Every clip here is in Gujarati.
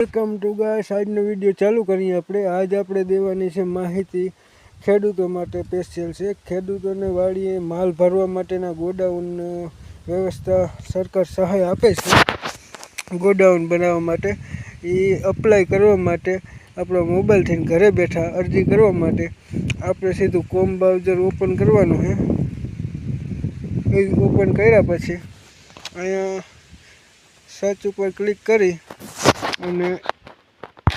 વેલકમ ટુ ગાય આજનો વીડિયો ચાલુ કરીએ આપણે. આજ આપણે દેવાની છે માહિતી ખેડૂતો માટે સ્પેશિયલ છે. ખેડૂતોને વાડીએ માલ ભરવા માટેના ગોડાઉન વ્યવસ્થા સરકાર સહાય આપે છે. ગોડાઉન બનાવવા માટે એ અપ્લાય કરવા માટે આપણા મોબાઈલથી ઘરે બેઠા અરજી કરવા માટે આપણે સીધું કોમ બ્રાઉઝર ઓપન કરવાનું છે. એ ઓપન કર્યા પછી અહીંયા સર્ચ ઉપર ક્લિક કરી અને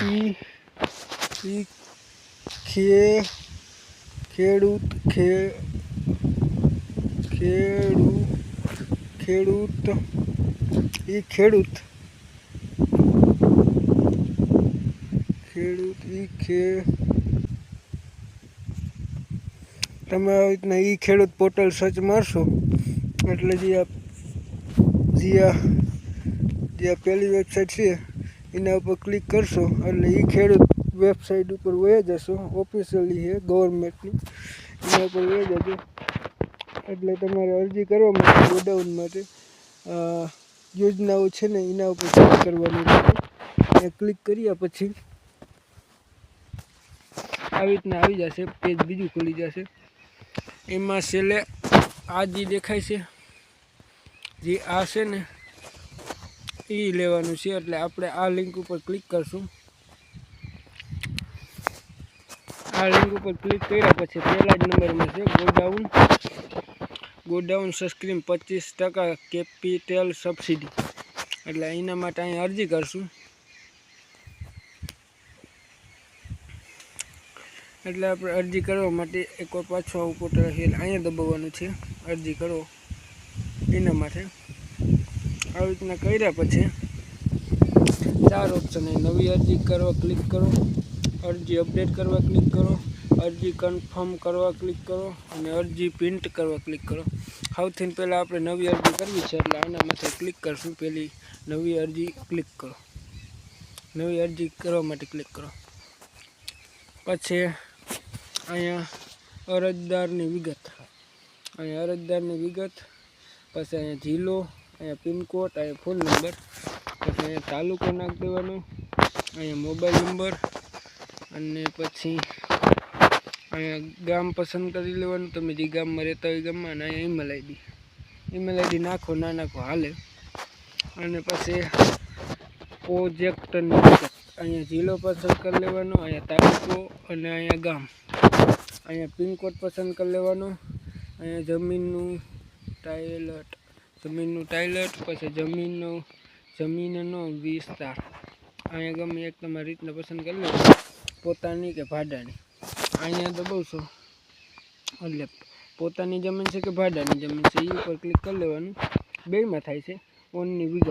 ઈ ખે, ખેડૂત ખે, ખેડૂત ખેડૂત એ ખેડૂત. ખેડૂત, ઈ ખે. તમે આવી રીતના ઈ ખેડૂત પોર્ટલ સર્ચ મારશો, એટલે જે આ જે આ જે આ પહેલી વેબસાઇટ છે એના ઉપર ક્લિક કરશો એટલે એ ખેડૂત વેબસાઇટ ઉપર વહી જશો ઓફિશિયલી છે ગવર્મેન્ટની એના ઉપર વહી જજો. એટલે તમારે અરજી કરવા માટે ગોડાઉન માટે યોજનાઓ છે ને, એના ઉપર ક્લિક કરવાની છે. એ ક્લિક કર્યા પછી આવી રીતના આવી જશે પેજ બીજું ખુલી જશે. એમાં છેલ્લે આ જે દેખાય છે, જે આ છે ને એ લેવાનું છે, એટલે આપણે આ લિંક ઉપર ક્લિક કરશું. આ લિંક ઉપર ક્લિક કર્યા પછી પહેલા જ નંબરમાં છે, ગોડાઉન. ગોડાઉન સબસ્ક્રીમ પચીસ ટકા કેપિટલ સબસિડી એટલે એના માટે અહીં અરજી કરશું. એટલે આપણે અરજી કરવા માટે એક વાર પાછો પોર્ટલ અહીંયા દબાવવાનું છે. અરજી કરો. એના માટે. આવી રીતના કર્યા પછી ચાર ઓપ્શન એ નવી અરજી કરવા ક્લિક કરો. અરજી અપડેટ કરવા ક્લિક કરો. અરજી કન્ફર્મ કરવા ક્લિક કરો. અને અરજી પ્રિન્ટ કરવા ક્લિક કરો. સૌથી પહેલાં આપણે નવી અરજી કરવી છે એટલે આના માથે ક્લિક કરશું. પહેલી નવી અરજી ક્લિક કરો. નવી અરજી કરવા માટે ક્લિક કરો. પછી અહીંયા અરજદારની વિગત. અહીંયા અરજદારની વિગત. પછી અહીંયા જિલ્લો. અહીંયા પિનકોડ અહીંયા ફોન નંબર, પછી અહીંયા તાલુકો નાખી દેવાનો, અહીંયા મોબાઈલ નંબર, અને પછી અહીંયા ગામ પસંદ કરી લેવાનું. તમે જે ગામમાં રહેતા હોય ગામમાં, અને અહીંયા ઈમેલ આઈડી ઈમેલ આઈડી નાખો, ના નાખો, હાલે. અને પછી પ્રોજેક્ટની વિગત અહીંયા જિલ્લો પસંદ કરી લેવાનો, અહીંયા તાલુકો અને અહીંયા ગામ. અહીંયા પિનકોડ પસંદ કરી લેવાનો, અહીંયા જમીનનું ટાયલટ જમીનનું ટાયલેટ પછી જમીનનો જમીનનો વિસ્તાર. અહીંયા ગમે એક તમારી રીતના પસંદ કરી લો. પોતાની કે ભાડાની. અહીંયા દબાવશો એટલે પોતાની જમીન છે કે ભાડાની જમીન છે એ ઉપર ક્લિક કરી લેવાનું. બેમાં થાય છે. ઓનની વિગત.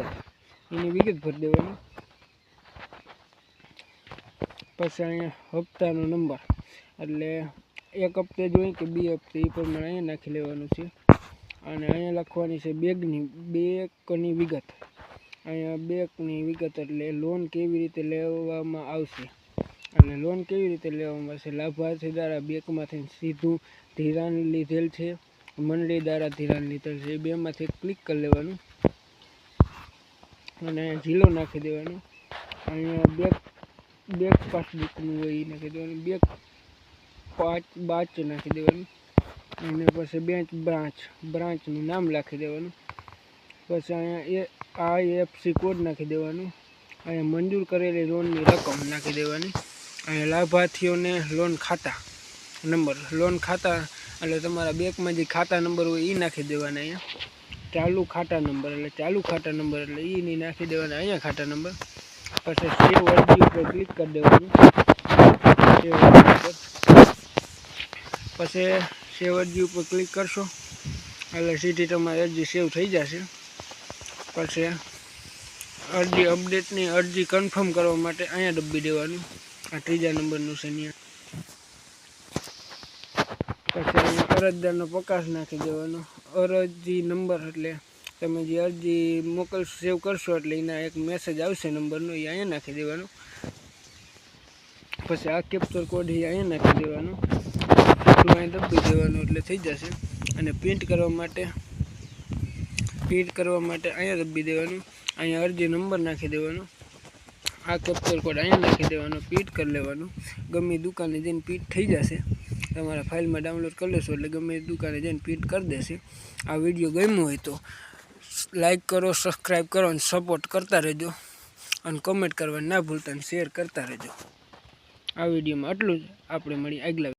એની વિગત ભરી દેવાની. પછી અહીંયા હપ્તાનો નંબર એટલે એક હપ્તે જોઈએ કે બે હપ્તે એ પ્રમાણે અહીંયા નાખી લેવાનું છે. અને અહીંયા લખવાની છે બેગની બેકની વિગત. અહીંયા બેકની વિગત એટલે લોન કેવી રીતે લેવામાં આવશે? અને લોન કેવી રીતે લેવામાં આવશે? લાભાર્થી દ્વારા બેંકમાંથી સીધું ધિરાણ લીધેલ છે, મંડળી દ્વારા ધિરાણ લીધેલ છે. એ બેમાંથી ક્લિક કરી લેવાનું. અને ઝીલો નાખી દેવાનો. અહીંયા બેક બેક પાસબુકનું હોય એ નાખી દેવાનું. બેક પાંચ બાચ નાખી દેવાનું. અને પછી બેંચ બ્રાન્ચ બ્રાન્ચનું નામ લખી દેવાનું. પછી અહીંયા એ આઈએફસી કોડ નાખી દેવાનું. અહીંયા મંજૂર કરેલી લોનની રકમ નાખી દેવાની. અહીંયા લાભાર્થીઓને લોન ખાતા નંબર લોન ખાતા એટલે તમારા બેંકમાં જે ખાતા નંબર હોય એ નાખી દેવાના અહીંયા. ચાલુ ખાતા નંબર એટલે ચાલુ ખાતા નંબર એટલે એ નહીં નાખી દેવાના અહીંયા ખાતા નંબર. પછી સેવ અરજી ઉપર ક્લિક કરી દેવાનું. પછી સેવ અરજી ઉપર ક્લિક કરશો. એટલે સીધી તમારી અરજી સેવ થઈ જશે. પછી અરજી અપડેટની અરજી કન્ફર્મ કરવા માટે અહીંયા ડબ્બી દેવાનું. આ ત્રીજા નંબરનું છે અહીંયા. પછી અહીંયા અરજદારનો પ્રકાશ નાખી દેવાનો. અરજી નંબર એટલે તમે જે અરજી મોકલ સેવ કરશો એટલે એના એક મેસેજ આવશે નંબરનો એ અહીંયા નાખી દેવાનો. પછી આ કેપ્ચર કોડ અહીંયા નાખી દેવાનો. એટલું દેવાનું એટલે થઈ જશે. અને પ્રિન્ટ કરવા માટે પ્રિન્ટ કરવા માટે અહીંયા દબી દેવાનું, અહીંયા અરજી નંબર નાખી દેવાનો. આ કેપ્ચર કોડ અહીંયા નાખી દેવાનો પીટ કરી લેવાનું. ગમે દુકાને જઈને પીટ થઈ જશે. તમારા ફાઇલમાં ડાઉનલોડ કરી લેશો એટલે ગમે દુકાને જઈને પીટ કરી દેશે. આ વીડિયો ગમ્યો હોય તો લાઇક કરો સબસ્ક્રાઈબ કરો અને સપોર્ટ કરતા રહેજો. અને કમેન્ટ કરવા ના ભૂલતા અને શેર કરતા રહેજો. આ વિડીયોમાં આટલું જ. આપણે મળી આગલા